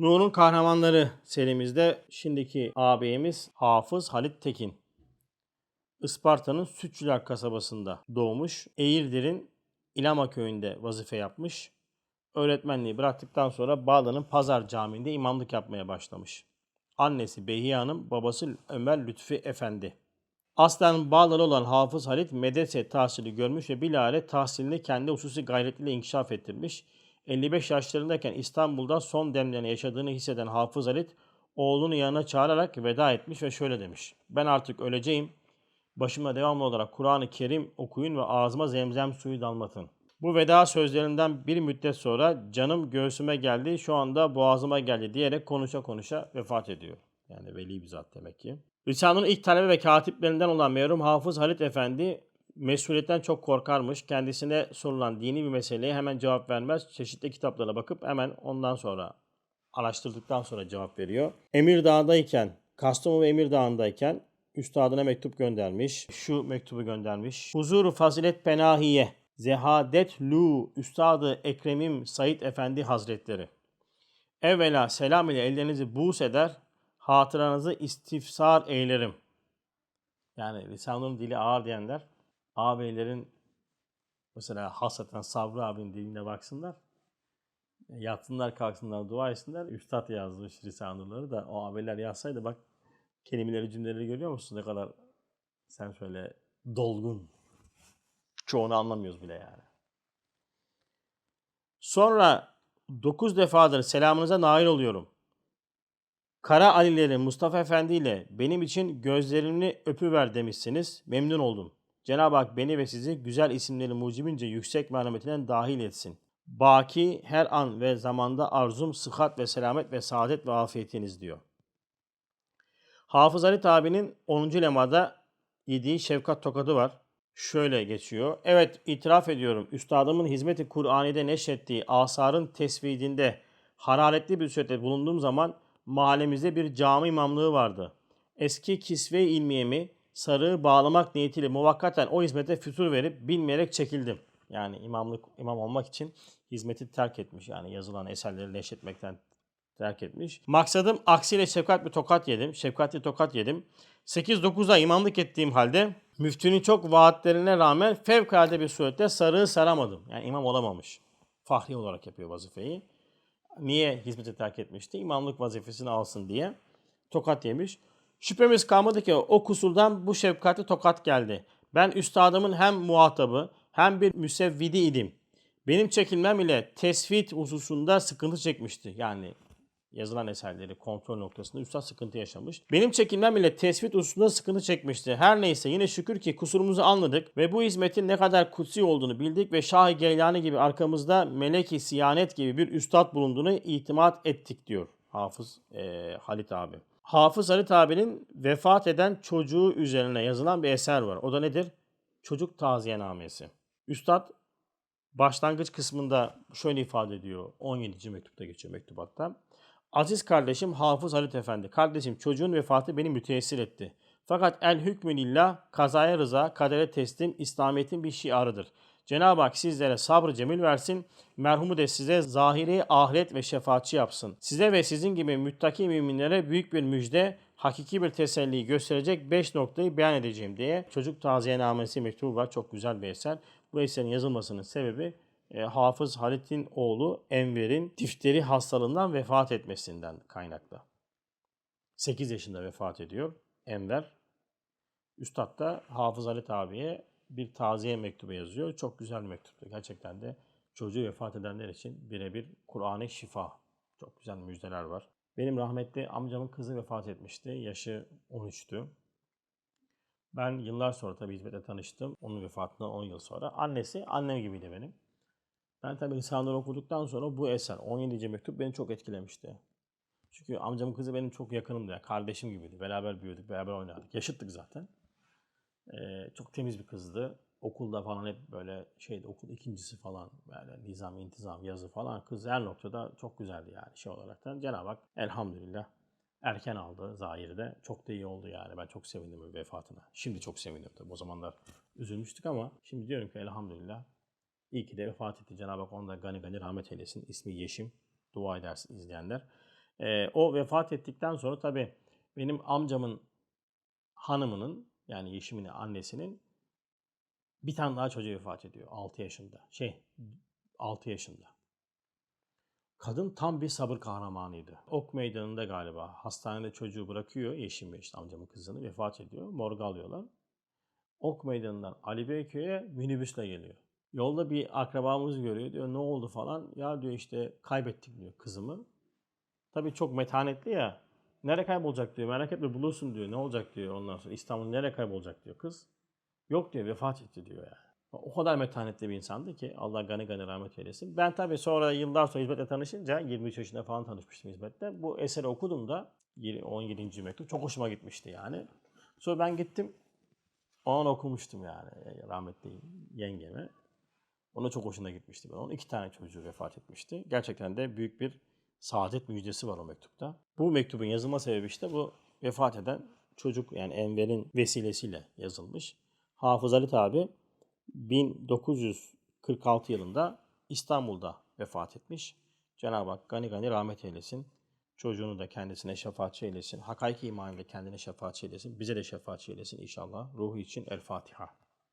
Nur'un Kahramanları serimizde şimdiki ağabeyimiz Hafız Halit Tekin. Isparta'nın Sütçüler kasabasında doğmuş. Eğirdir'in İlama köyünde vazife yapmış. Öğretmenliği bıraktıktan sonra Bağlı'nın Pazar Camii'nde imamlık yapmaya başlamış. Annesi Behiye Hanım, babası Ömer Lütfi Efendi. Aslen Bağlı'lı olan Hafız Halit medrese tahsili görmüş ve bilahare tahsilini kendi hususi gayretiyle inkişaf ettirmiş. 55 yaşlarındayken İstanbul'da son demlerini yaşadığını hisseden Hafız Halit oğlunu yanına çağırarak veda etmiş ve şöyle demiş. Ben artık öleceğim. Başıma devamlı olarak Kur'an-ı Kerim okuyun ve ağzıma zemzem suyu damlatın. Bu veda sözlerinden bir müddet sonra canım göğsüme geldi, şu anda boğazıma geldi diyerek konuşa konuşa vefat ediyor. Yani veli bir zat demek ki. Risale'nin ilk talebe ve katiplerinden olan merhum Hafız Halit Efendi mesuliyetten çok korkarmış. Kendisine sorulan dini bir meseleye hemen cevap vermez. Çeşitli kitaplara bakıp hemen ondan sonra araştırdıktan sonra cevap veriyor. Emirdağ'dayken, Kastamonu ve Emirdağ'ındayken üstadına mektup göndermiş. Şu mektubu göndermiş. Huzur fazilet penahiye. Zehadet lu Üstadı Ekremim Said Efendi Hazretleri. Evvela selam ile ellerinizi buğz eder, hatıranızı istifsar eylerim. Yani lisanın dili ağır diyenler, ağabeylerin mesela hasaten Sabri abinin diline baksınlar. Yatsınlar kalksınlar dua etsinler. Üstad yazmış lisanları da o ağabeyler yazsaydı bak kelimeleri cümleleri görüyor musun ne kadar sen şöyle dolgun. Çoğunu anlamıyoruz bile yani. Sonra dokuz defadır selamınıza nail oluyorum. Kara Alileri Mustafa Efendi ile benim için gözlerini öpüver demişsiniz. Memnun oldum. Cenab-ı Hak beni ve sizi güzel isimleri mucibince yüksek merhametine dahil etsin. Baki her an ve zamanda arzum sıhhat ve selamet ve saadet ve afiyetiniz diyor. Hafız Ali abinin 10. lemada yediği şefkat tokadı var. Şöyle geçiyor. Evet itiraf ediyorum. Üstadımın hizmeti Kur'an'da neşrettiği asarın tesvidinde hararetli bir surette bulunduğum zaman mahallemizde bir cami imamlığı vardı. Eski kisve ilmiyemi sarığı bağlamak niyetiyle muvakkaten o hizmete fütur verip bilmeyerek çekildim. Yani imamlık imam olmak için hizmeti terk etmiş. Yani yazılan eserleri neşretmekten terk etmiş. Maksadım aksiyle şefkat bir tokat yedim. Şefkatli tokat yedim. 8-9 ay imamlık ettiğim halde müftünün çok vaatlerine rağmen fevkalade bir surette sarığı saramadım. Yani imam olamamış. Fahri olarak yapıyor vazifeyi. Niye hizmeti terk etmişti? İmamlık vazifesini alsın diye. Tokat yemiş. Şüphemiz kalmadı ki o kusurdan bu şefkatli tokat geldi. Ben üstadımın hem muhatabı hem bir müsevvidi idim. Benim çekilmem ile tesvit hususunda sıkıntı çekmişti. Yani yazılan eserleri kontrol noktasında üstad sıkıntı yaşamış. Benim çekilmem ile tespit hususunda sıkıntı çekmişti. Her neyse yine şükür ki kusurumuzu anladık ve bu hizmetin ne kadar kutsi olduğunu bildik ve Şah-ı Geylani gibi arkamızda Melek-i Siyanet gibi bir üstad bulunduğunu itimat ettik diyor Hafız e, Halit abi. Hafız Halit abinin vefat eden çocuğu üzerine yazılan bir eser var. O da nedir? Çocuk Taziyenamesi. Üstad başlangıç kısmında şöyle ifade ediyor. 17. mektupta geçiyor mektubatta. Aziz kardeşim Hafız Halit Efendi. Kardeşim çocuğun vefatı beni müteessir etti. Fakat el hükmü lillah, kazaya rıza, kadere teslim, İslamiyet'in bir şiarıdır. Cenab-ı Hak sizlere sabrı cemil versin, merhumu de size zahiri ahiret ve şefaatçi yapsın. Size ve sizin gibi müttaki müminlere büyük bir müjde, hakiki bir teselli gösterecek 5 noktayı beyan edeceğim diye çocuk taziyenamesi mektubu var. Çok güzel bir eser. Bu eserin yazılmasının sebebi e, Hafız Halit'in oğlu Enver'in difteri hastalığından vefat etmesinden kaynaklı. 8 yaşında vefat ediyor Enver. Üstad da Hafız Halit abiye bir taziye mektubu yazıyor. Çok güzel mektuptu. Gerçekten de çocuğu vefat edenler için birebir Kur'an-ı şifa. Çok güzel müjdeler var. Benim rahmetli amcamın kızı vefat etmişti. Yaşı 13'tü. Ben yıllar sonra tabii hizmete tanıştım. Onun vefatından 10 yıl sonra. Annesi annem gibiydi benim. Ben tabii insanları okuduktan sonra bu eser 17. mektup beni çok etkilemişti. Çünkü amcamın kızı benim çok yakınımdı. Yani kardeşim gibiydi. Beraber büyüdük, beraber oynardık. Yaşıttık zaten. Ee, çok temiz bir kızdı. Okulda falan hep böyle şeydi okul ikincisi falan böyle nizam, intizam, yazı falan. Kız her noktada çok güzeldi yani şey olaraktan. Cenab-ı Hak elhamdülillah erken aldı Zahir'de. Çok da iyi oldu yani. Ben çok sevindim vefatına. Şimdi çok sevindim tabii. O zamanlar üzülmüştük ama şimdi diyorum ki elhamdülillah İyi ki de vefat etti. Cenab-ı Hak onda gani gani rahmet eylesin. İsmi Yeşim. Dua edersin izleyenler. Ee, o vefat ettikten sonra tabii benim amcamın hanımının yani Yeşim'in annesinin bir tane daha çocuğu vefat ediyor 6 yaşında. Şey 6 yaşında. Kadın tam bir sabır kahramanıydı. Ok meydanında galiba hastanede çocuğu bırakıyor. Yeşim işte amcamın kızını vefat ediyor. Morga alıyorlar. Ok meydanından Ali Beyköy'e minibüsle geliyor. Yolda bir akrabamız görüyor diyor ne oldu falan. Ya diyor işte kaybettik diyor kızımı. Tabii çok metanetli ya. Nereye kaybolacak diyor. Merak etme bulursun diyor. Ne olacak diyor ondan sonra. İstanbul nereye kaybolacak diyor kız. Yok diyor vefat etti diyor yani. O kadar metanetli bir insandı ki Allah gani gani rahmet eylesin. Ben tabii sonra yıllar sonra hizmetle tanışınca 23 yaşında falan tanışmıştım hizmette. Bu eseri okudum da 17. mektup çok hoşuma gitmişti yani. Sonra ben gittim o an okumuştum yani rahmetli yengeme. Ona çok hoşuna gitmişti. Ben onun iki tane çocuğu vefat etmişti. Gerçekten de büyük bir saadet müjdesi var o mektupta. Bu mektubun yazılma sebebi işte bu vefat eden çocuk yani Enver'in vesilesiyle yazılmış. Hafız Halit abi 1946 yılında İstanbul'da vefat etmiş. Cenab-ı Hak gani gani rahmet eylesin. Çocuğunu da kendisine şefaatçi eylesin. Hakiki imanıyla kendine şefaatçi eylesin. Bize de şefaatçi eylesin inşallah. Ruhu için El Fatiha.